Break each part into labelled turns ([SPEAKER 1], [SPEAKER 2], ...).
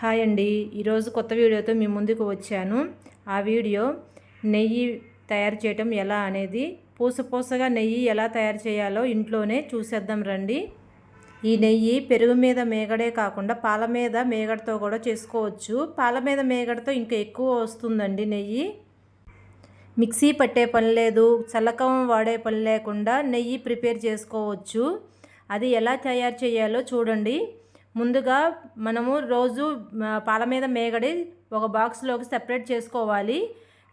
[SPEAKER 1] Hi అండి. ఈరోజు కొత్త వీడియోతో మీ ముందుకు వచ్చాను. ఆ వీడియో నెయ్యి తయారు చేయటం ఎలా అనేది పూస పూసగా నెయ్యి ఎలా తయారు చేయాలో ఇంట్లోనే చూసేద్దాం రండి. ఈ నెయ్యి పెరుగు మీద మేగడే కాకుండా పాల మీద మేగడతో కూడా చేసుకోవచ్చు. పాల మీద మేగడతో ఇంకా ఎక్కువ వస్తుందండి నెయ్యి. మిక్సీ పట్టే పని లేదు చల్లకం వాడే పని లేకుండా నెయ్యి ప్రిపేర్ చేసుకోవచ్చు. అది ఎలా తయారు చేయాలో చూడండి. ముందుగా మనము రోజు పాల మీద మేగడి ఒక బాక్స్లోకి సెపరేట్ చేసుకోవాలి.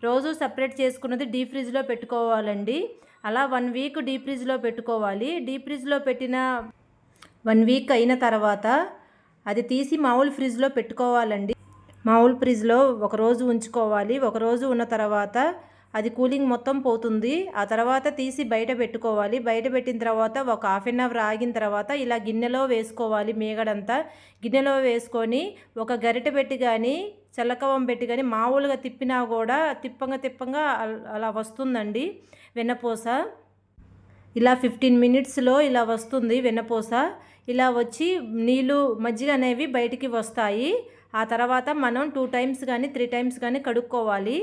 [SPEAKER 1] రోజు సెపరేట్ చేసుకున్నది డీప్ ఫ్రిడ్జ్లో పెట్టుకోవాలండి. అలా వన్ వీక్ డీప్ ఫ్రిడ్జ్లో పెట్టుకోవాలి. డీప్ ఫ్రిడ్జ్లో పెట్టిన వన్ వీక్ అయిన తర్వాత అది తీసి మామూలు ఫ్రిడ్జ్లో పెట్టుకోవాలండి. మామూలు ఫ్రిడ్జ్లో ఒకరోజు ఉంచుకోవాలి. ఒకరోజు ఉన్న తర్వాత అది కూలింగ్ మొత్తం పోతుంది. ఆ తర్వాత తీసి బయట పెట్టుకోవాలి. బయట పెట్టిన తర్వాత ఒక హాఫ్ అన్ అవర్ ఆగిన తర్వాత ఇలా గిన్నెలో వేసుకోవాలి మేగడంతా. గిన్నెలో వేసుకొని ఒక గరిటె పెట్టి కానీ చల్లకవం పెట్టి కానీ మామూలుగా తిప్పినా కూడా తిప్పంగా తిప్పంగా అలా వస్తుందండి వెన్నపూస. ఇలా ఫిఫ్టీన్ మినిట్స్లో ఇలా వస్తుంది వెన్నపూస. ఇలా వచ్చి నీళ్ళు మజ్జిగ అనేవి బయటికి వస్తాయి. ఆ తర్వాత మనం టూ టైమ్స్ కానీ త్రీ టైమ్స్ కానీ కడుక్కోవాలి.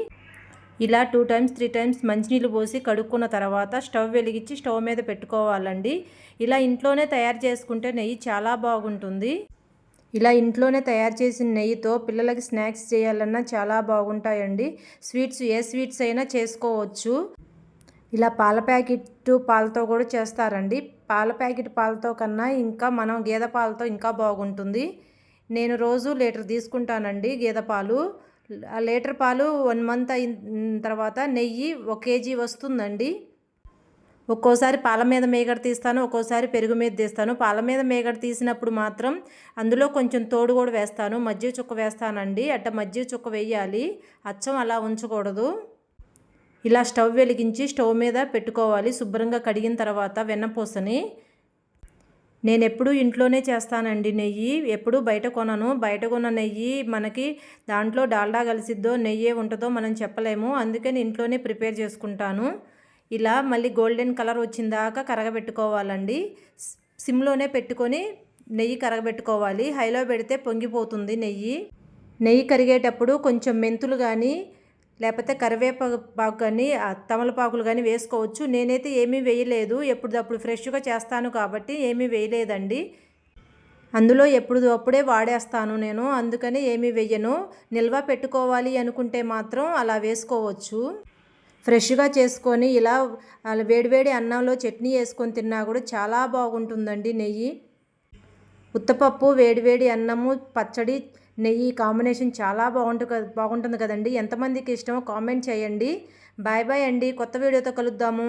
[SPEAKER 1] ఇలా టూ టైమ్స్ త్రీ టైమ్స్ మంచినీళ్ళు పోసి కడుక్కున్న తర్వాత స్టవ్ వెలిగించి స్టవ్ మీద పెట్టుకోవాలండి. ఇలా ఇంట్లోనే తయారు చేసుకుంటే నెయ్యి చాలా బాగుంటుంది. ఇలా ఇంట్లోనే తయారు చేసిన నెయ్యితో పిల్లలకి స్నాక్స్ చేయాలన్నా చాలా బాగుంటాయండి. స్వీట్స్ ఏ స్వీట్స్ అయినా చేసుకోవచ్చు. ఇలా పాల ప్యాకెట్ పాలతో కూడా చేస్తారండి. పాల ప్యాకెట్ పాలతో కన్నా ఇంకా మనం గేదె పాలతో ఇంకా బాగుంటుంది. నేను రోజు లీటర్ తీసుకుంటానండి గేదె పాలు. లీటర్ పాలు వన్ మంత్ అయిన తర్వాత నెయ్యి ఒక కేజీ వస్తుందండి. ఒక్కోసారి పాల మీద మేగడ తీస్తాను ఒక్కోసారి పెరుగు మీద తీస్తాను. పాల మీద మేగడ తీసినప్పుడు మాత్రం అందులో కొంచెం తోడు కూడా వేస్తాను. మజ్జిగ చుక్క వేస్తానండి. అట్ట మజ్జిగ చుక్క వేయాలి. అచ్చం అలా ఉంచకూడదు. ఇలా స్టవ్ వెలిగించి స్టవ్ మీద పెట్టుకోవాలి. శుభ్రంగా కడిగిన తర్వాత వెన్నపూసని నేను ఎప్పుడూ ఇంట్లోనే చేస్తానండి నెయ్యి. ఎప్పుడు బయట కొనను. బయట కొన్న నెయ్యి మనకి దాంట్లో డాల్డా కలిసిద్దో నెయ్యి ఉంటుందో మనం చెప్పలేము. అందుకని ఇంట్లోనే ప్రిపేర్ చేసుకుంటాను. ఇలా మళ్ళీ గోల్డెన్ కలర్ వచ్చిందాక కరగబెట్టుకోవాలండి. సిమ్లోనే పెట్టుకొని నెయ్యి కరగబెట్టుకోవాలి. హైలో పెడితే పొంగిపోతుంది నెయ్యి. నెయ్యి కరిగేటప్పుడు కొంచెం మెంతులు కానీ లేకపోతే కరివేపాకు కానీ తమలపాకులు కానీ వేసుకోవచ్చు. నేనైతే ఏమీ వేయలేదు. ఎప్పుడప్పుడు ఫ్రెష్గా చేస్తాను కాబట్టి ఏమీ వేయలేదండి. అందులో ఎప్పుడు అప్పుడే వాడేస్తాను నేను. అందుకని ఏమీ వేయను. నిల్వ పెట్టుకోవాలి అనుకుంటే మాత్రం అలా వేసుకోవచ్చు. ఫ్రెష్గా చేసుకొని ఇలా వేడివేడి అన్నంలో చట్నీ వేసుకొని తిన్నా కూడా చాలా బాగుంటుందండి నెయ్యి. ఉత్తపప్పు వేడివేడి అన్నము పచ్చడి నెయ్యి కాంబినేషన్ చాలా బాగుంటుంది బాగుంటుంది కదండి. ఎంతమందికి ఇష్టమో కామెంట్ చేయండి. బాయ్ బాయ్ అండి. కొత్త వీడియోతో కలుద్దాము.